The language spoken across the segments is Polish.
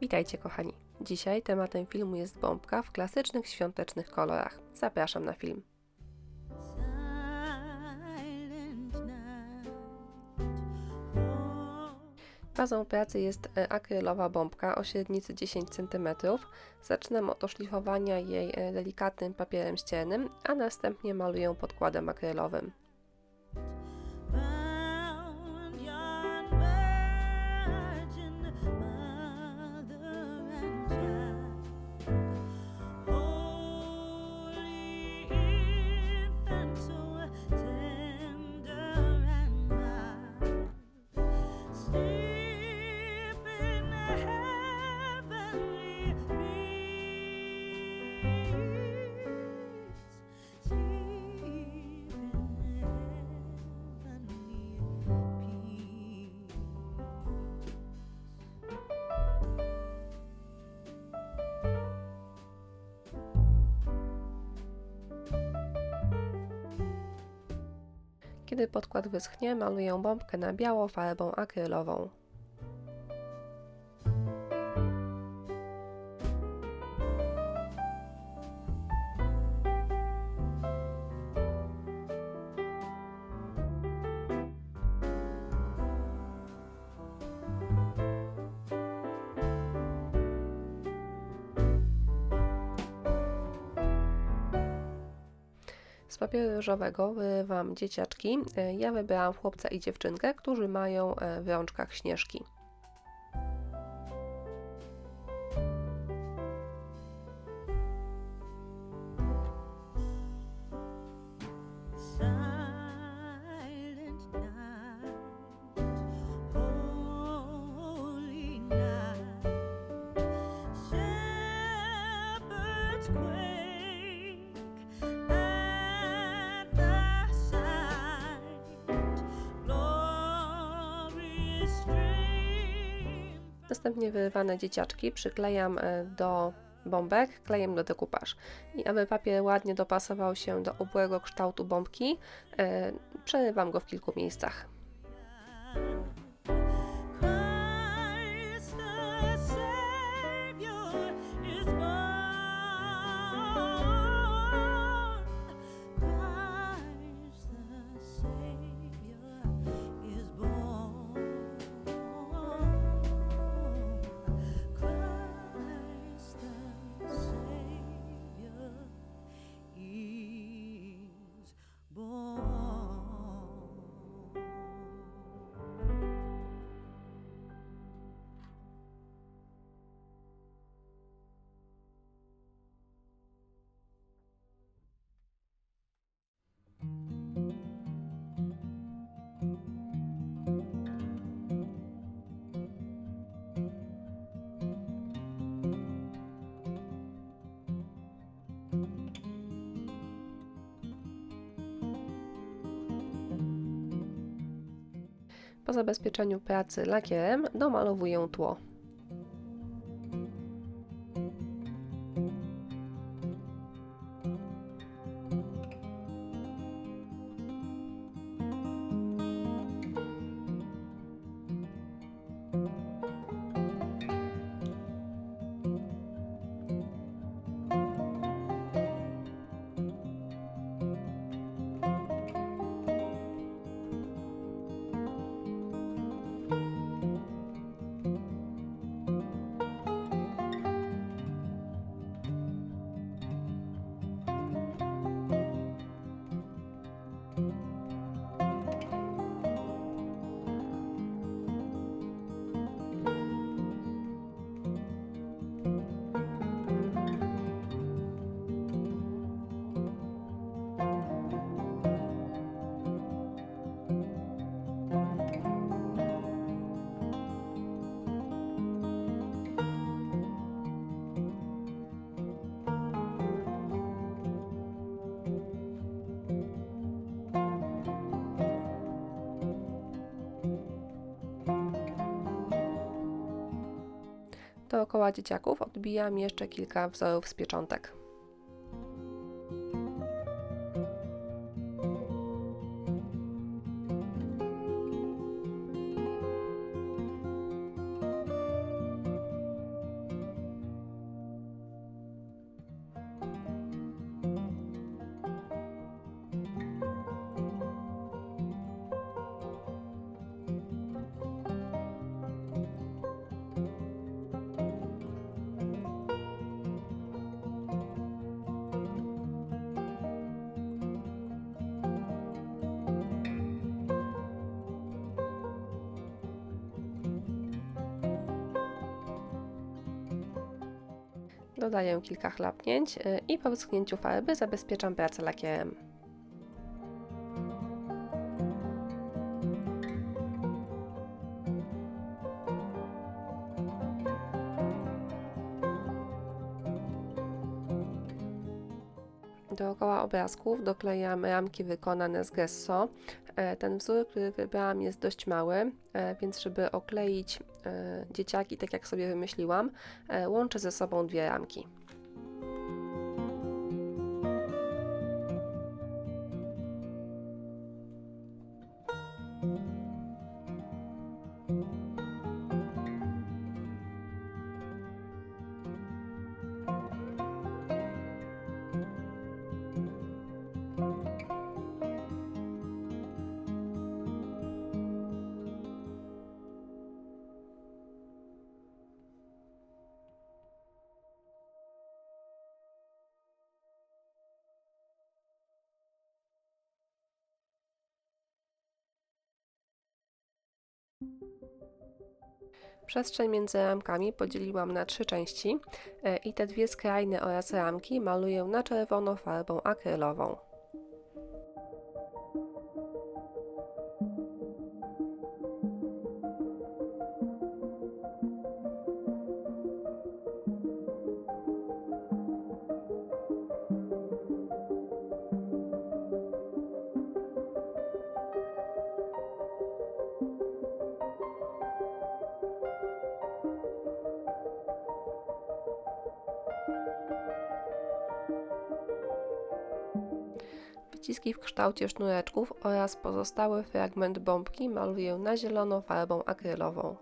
Witajcie kochani. Dzisiaj tematem filmu jest bombka w klasycznych świątecznych kolorach. Zapraszam na film. Bazą pracy jest e, akrylowa bombka o średnicy 10 cm. Zaczynam od oszlifowania jej e, delikatnym papierem ściernym, a następnie maluję podkładem akrylowym. Kiedy podkład wyschnie, maluję bombkę na biało farbą akrylową. Różowego wyrywam dzieciaczki. Ja wybrałam chłopca i dziewczynkę, którzy mają e, w rączkach śnieżki. Następnie wyrywane dzieciaczki przyklejam e, do bombek klejem do dekupaż. I aby papier ładnie dopasował się do obłego kształtu bombki, e, przerywam go w kilku miejscach. Po zabezpieczeniu pracy lakierem domalowuję tło. Dookoła dzieciaków odbijam jeszcze kilka wzorów z pieczątek. Dodaję kilka chlapnięć y, i po wyschnięciu farby zabezpieczam pracę lakierem. Dookoła obrazków doklejam ramki wykonane z gesso. E, Ten wzór, który wybrałam jest dość mały, e, więc żeby okleić dzieciaki tak jak sobie wymyśliłam, e, łączę ze sobą dwie ramki. Przestrzeń między ramkami podzieliłam na trzy części e, i te dwie skrajne oraz ramki maluję na czerwono farbą akrylową. Wyciski w kształcie sznureczków oraz pozostały fragment bombki maluję na zielono farbą akrylową.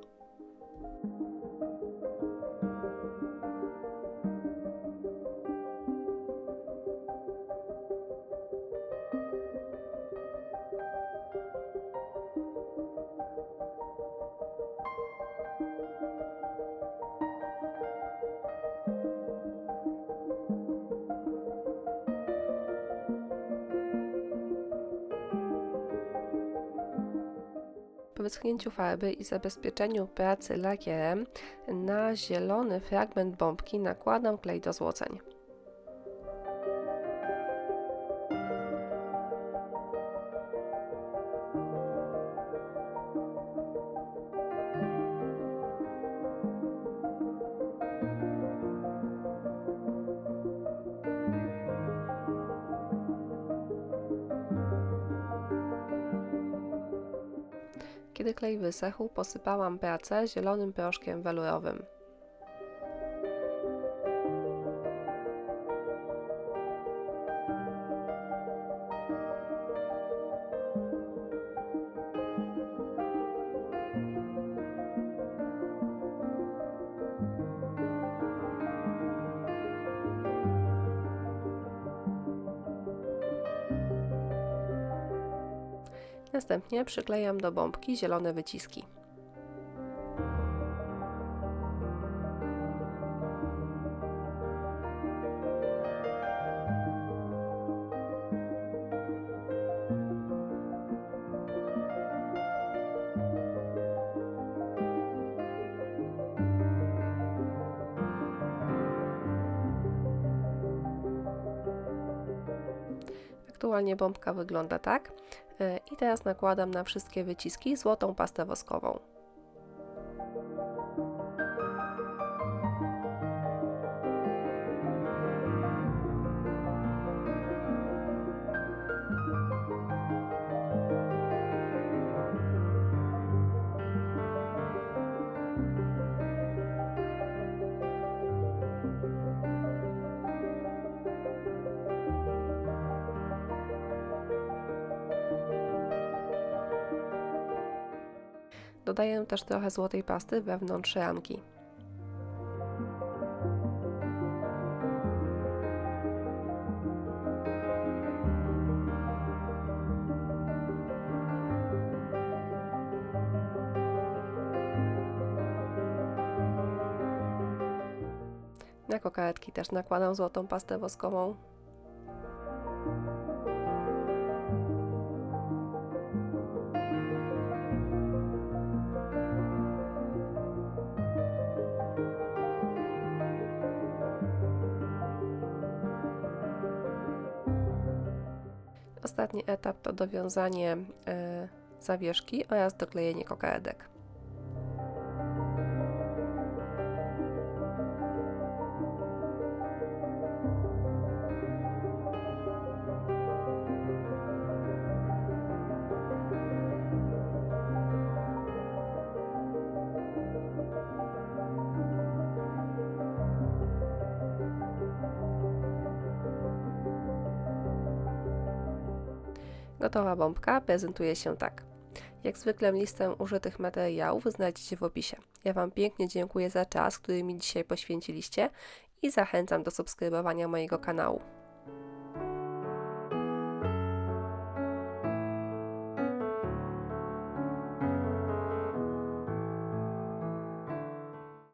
Po wyschnięciu farby i zabezpieczeniu pracy lakierem na zielony fragment bombki nakładam klej do złoceń. Kiedy klej wysechł, posypałam pracę zielonym proszkiem welurowym. Następnie przyklejam do bombki zielone wyciski. Aktualnie bombka wygląda tak. E, I teraz nakładam na wszystkie wyciski złotą pastę woskową. Dodaję też trochę złotej pasty wewnątrz ramki. Na kokardki też nakładam złotą pastę woskową. Ostatni etap to dowiązanie e, zawieszki oraz doklejenie kokeredek. Gotowa bombka prezentuje się tak. Jak zwykle listę użytych materiałów znajdziecie w opisie. Ja Wam pięknie dziękuję za czas, który mi dzisiaj poświęciliście i zachęcam do subskrybowania mojego kanału.